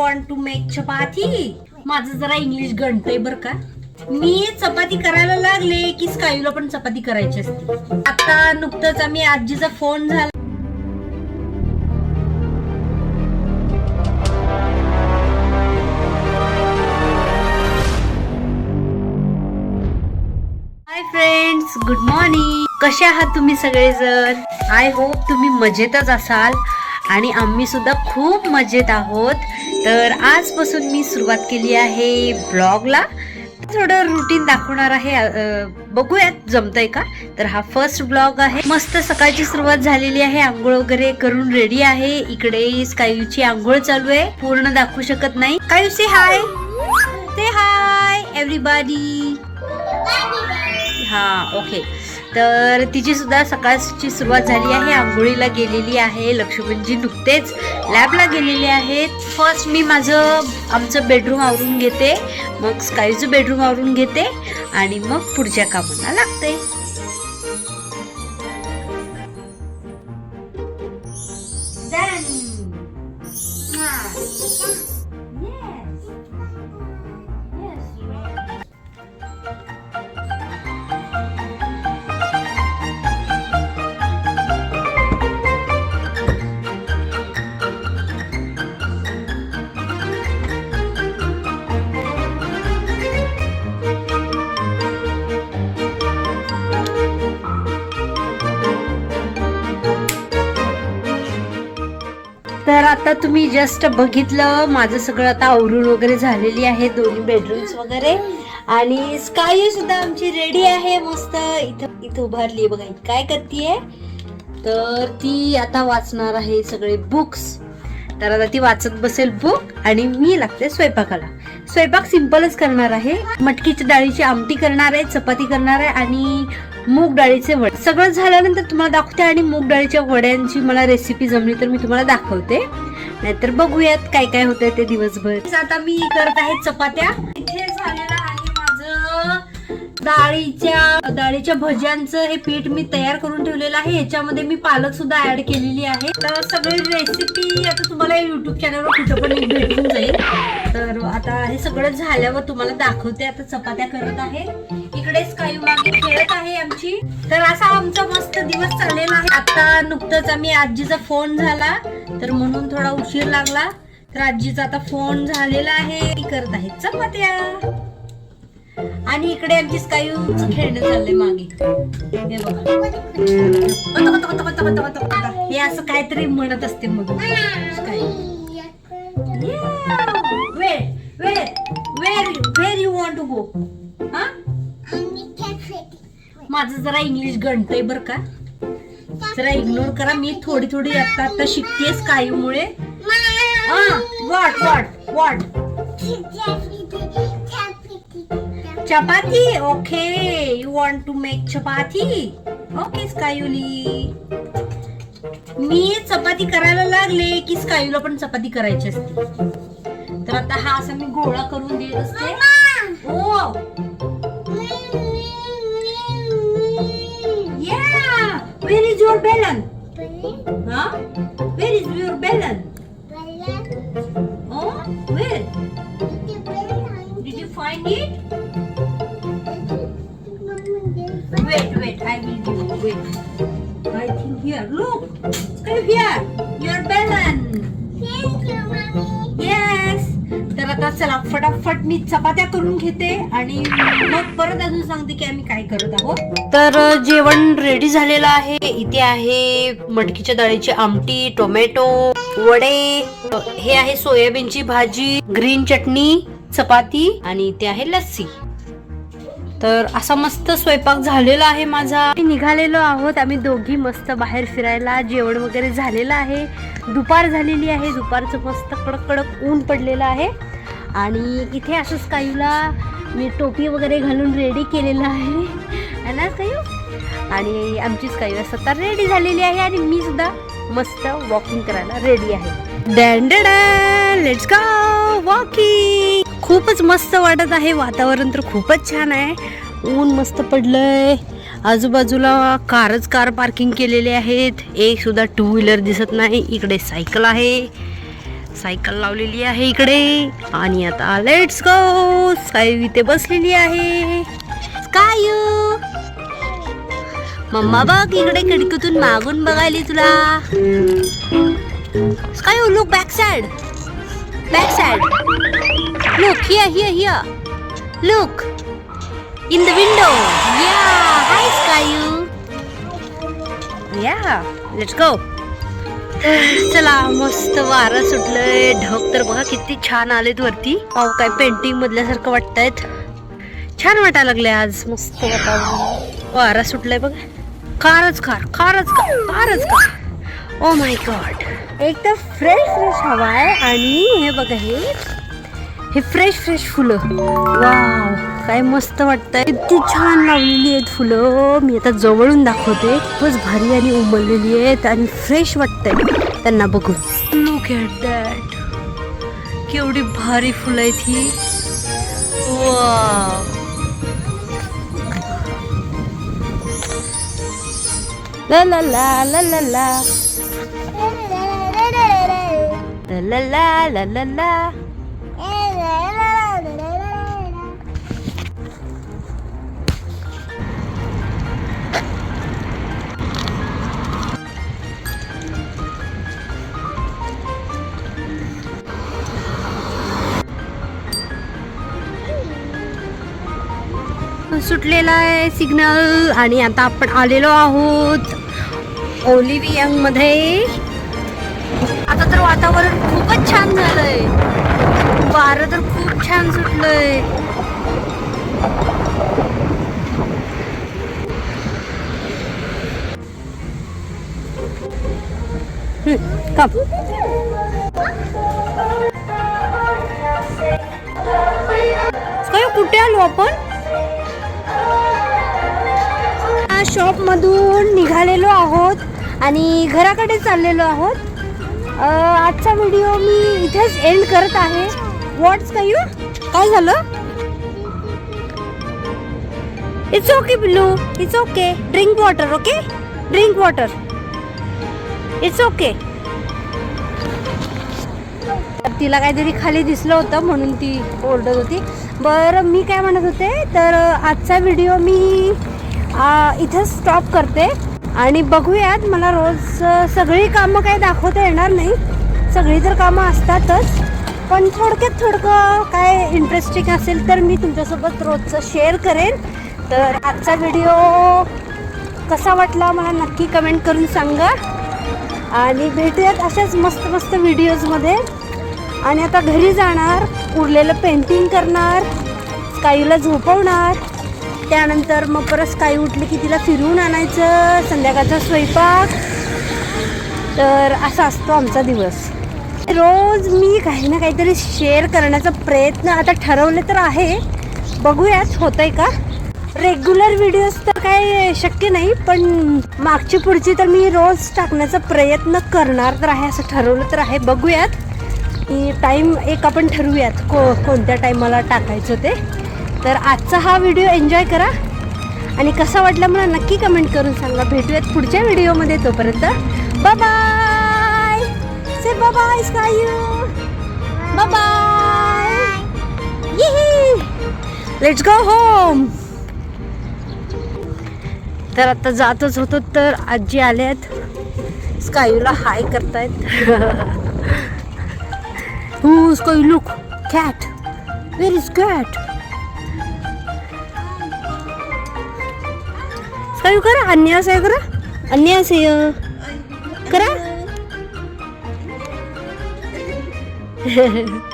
Want to make चपाती माझं जरा English गणतय बर का. मी चपाती करायला लागले की स्कायूला पण चपाती करायची असते. आता नुकतंच आम्ही आजीचा फोन झाला. हाय फ्रेंड्स गुड मॉर्निंग कसे आहात तुम्ही सगळेजण? आय होप तुम्ही मजेतच असाल आणि आम्ही सुद्धा खूप मजेत आहोत. तर आजपासून मी सुरुवात केली आहे ब्लॉगला. थोडं रुटीन दाखवणार आहे बघूयात जमतंय का? तर हा फर्स्ट ब्लॉग आहे. मस्त सकाळची सुरुवात झालेली आहे आंघोळ वगैरे करून रेडी आहे. इकडे स्कायूची आंघोळ चालू आहे. पूर्ण दाखवू शकत नाही. कायू से हाय से हाय एव्हरीबॉडी हा ओके तर तिची सुद्धा सकाळची सुरुवात झाली आहे. आंघोळीला गेलेली आहे. लक्ष्मणजी नुकतेच लॅबला गेलेली आहेत. फर्स्ट मी माझं आमचं बेडरूम आवरून घेते. मग स्कायचं बेडरूम आवरून घेते. आणि मग पुढच्या कामाला लागते. तुम्ही जस्ट बघितलं माझं सगळं आता आवरून वगैरे झालेली आहे दोन्ही बेडरूम्स वगैरे. आणि स्काय सुद्धा आमची रेडी आहे मस्त. इथं इथं उभारली बघा काय करतीये? तर ती आता वाचणार आहे सगळे बुक्स तर आता ती वाचत बसेल बुक आणि मी लागते स्वयंपाकाला. स्वयंपाक सिम्पलच करणार आहे. मटकीच्या डाळीची आमटी करणार आहे चपाती करणार आहे आणि मूग डाळीचे वडे. सगळं झाल्यानंतर तुम्हाला दाखवते आणि मूग डाळीच्या वड्यांची मला रेसिपी जमली तर मी तुम्हाला दाखवते. नाहीतर बघूयात काय काय होतंय ते दिवसभर. आता मी करत आहे चपात्या. इथे झालेलं आहे माझं डाळीच्या डाळीच्या भज्यांचं हे पीठ मी तयार करून ठेवलेलं आहे. ह्याच्यामध्ये मी पालक सुद्धा ऍड केलेली आहे. तर सगळी रेसिपी आता तुम्हाला युट्यूब चॅनलवर कुठं पण भेटून जाईल. तर आता हे सगळं झाल्यावर तुम्हाला दाखवते. आता चपात्या करत आहे. इकडे स्कायू मागे खेळत आहे आमची. तर असा आमचा मस्त दिवस चाललेला आहे. आता नुकतंच आम्ही आजीचा फोन झाला. तर म्हणून थोडा उशीर लागला. तर आजीचा आता फोन झालेला आहे. करत आहे. चपात्या आणि इकडे आमची स्कायू खेळणं चाललंय मागे. हे बघा. बता, हे असं काहीतरी म्हणत असते मग. Skyu. Where where where where you want to go हा माझं जरा इंग्लिश गणतंय बर का. जरा इग्नोर करा मी थोडी थोडी आता आता शिकतेय स्कायूमुळे. What what what. Chapati? Okay you want to make chapati? Okay स्कायुली. मी चपाती करायला लागले की स्कायूला पण चपाती करायची असते. तर आता हा असा मी गोळा करून देत असते. ओ it Wait, wait, I will give you. Wait. I think here. Look, come here. Your balloon. Yes. तर आता चला फटाफट मी चपात्या करून घेते आणि मग परत अजून सांगते की आम्ही काय करत आहोत तर जेवण रेडी झालेलं आहे इथे आहे मटकीच्या डाळीची आमटी टोमॅटो वडे हे आहे सोयाबीनची भाजी ग्रीन चटणी चपाती आणि इथे आहे लस्सी. तर असा मस्त स्वयंपाक झालेला आहे माझा. निघालेलो आहोत. आम्ही दोघी मस्त बाहेर फिरायला. जेवण वगैरे झालेलं आहे. दुपार झालेली आहे. दुपारचं मस्त कडक कडक ऊन पडलेलं आहे. आणि इथे असंच कायूला मी टोपी वगैरे घालून रेडी केलेलं आहे. है ना कायू आणि आमचीच असं तर रेडी झालेली आहे आणि मी सुद्धा मस्त वॉकिंग करायला रेडी आहे. लेट्स गो वॉकिंग खूपच मस्त वाटत आहे. वातावरण तर खूपच छान आहे. ऊन मस्त पडलंय. आजूबाजूला कारच कार पार्किंग केलेले आहेत. एक सुद्धा टू व्हीलर दिसत नाही. इकडे सायकल आहे. सायकल लावलेली आहे इकडे. आणि आता लेट्स गो स्काय इथे बसलेली आहे. स्कायू मम्मा बघ इकडे खिडकीतून मागून बघायली तुला. Skyu look back side back side look here, here, here. Look in the window या Hi, Skyu. या Let's go. चला मस्त वारं सुटलंय. ढग तर बघा किती छान आलेत वरती. पाव काय पेंटिंग मधल्यासारखं वाटतायत छान वाटायला लागले आज. मस्त वातावरण. वारा सुटलाय बघा. खारच खार खारच खार खारच खार. ओ माय गॉड एक तर फ्रेश फ्रेश हवा आहे. आणि हे बघा हे हे फ्रेश फ्रेश फुलं. वाव काय मस्त वाटतंय. किती छान लावलेली आहेत फुलं. मी आता जवळून दाखवते. खूपच भारी आणि उमललेली आहेत आणि फ्रेश वाटतंय. त्यांना बघून. लुक ॲट दॅट केवढी भारी फुलं आहेत ही. वाव ला ला ला ला ला ला ला ला ला ला ला सुटलेला आहे सिग्नल आणि आता आपण आलेलो आहोत ओलिव्हियंगमध्ये आता तर वातावरण खूपच छान झालंय. वारं तर खूप छान सुटलंय. कुठे आलो आपण? शॉपमधून निघालेलो आहोत आणि घराकडे चाललेलो आहोत. आजचा व्हिडिओ मी इथेच एंड करत आहे. व्हॉट्स यू काय झालं? It's okay Billu it's okay drink water okay drink water it's okay तर तिला काहीतरी खाली दिसलं होतं म्हणून ती ओरडत होती. बरं मी काय म्हणत होते? तर आजचा व्हिडिओ मी इथं स्टॉप करते. आणि बघूयात मला रोज सगळी कामं काही दाखवता येणार नाही. सगळी तर कामं असतातच पण थोडक्यात थोडकं काय इंटरेस्टिंग असेल तर मी तुमच्यासोबत रोजचं शेअर करेन. तर आजचा व्हिडिओ कसा वाटला मला नक्की कमेंट करून सांगा. आणि भेटूयात अशाच मस्त मस्त व्हिडिओजमध्ये आणि आता घरी जाणार उरलेलं पेंटिंग करणार काहीला झोपवणार त्यानंतर मग परत स्काई उठली की तिला फिरवून आणायचं संध्याकाळचा स्वयंपाक. तर असा असतो आमचा दिवस. रोज मी काही ना काहीतरी शेअर करण्याचा प्रयत्न आता ठरवले तर आहे. बघूयात होतंय का? रेग्युलर व्हिडिओज तर काय शक्य नाही पण मागची पुढची तर मी रोज टाकण्याचा प्रयत्न करणार तर आहे असं ठरवलं तर आहे. बघूयात. की टाईम एक आपण ठरवूयात को कोणत्या टाईमाला टाकायचं ते. तर आजचा हा व्हिडिओ एन्जॉय करा. आणि कसा वाटला मला नक्की कमेंट करून सांगा. भेटूयात पुढच्या व्हिडिओमध्ये तोपर्यंत. Bye say bye Skyu bye let's go home तर आता जातच होतो तर आजी आले आहेत. स्कायूला हाय करतायत. हो Skyu look cat where is cat 아유 그래? 안녕하세요 그래? 안녕하세요. 그래?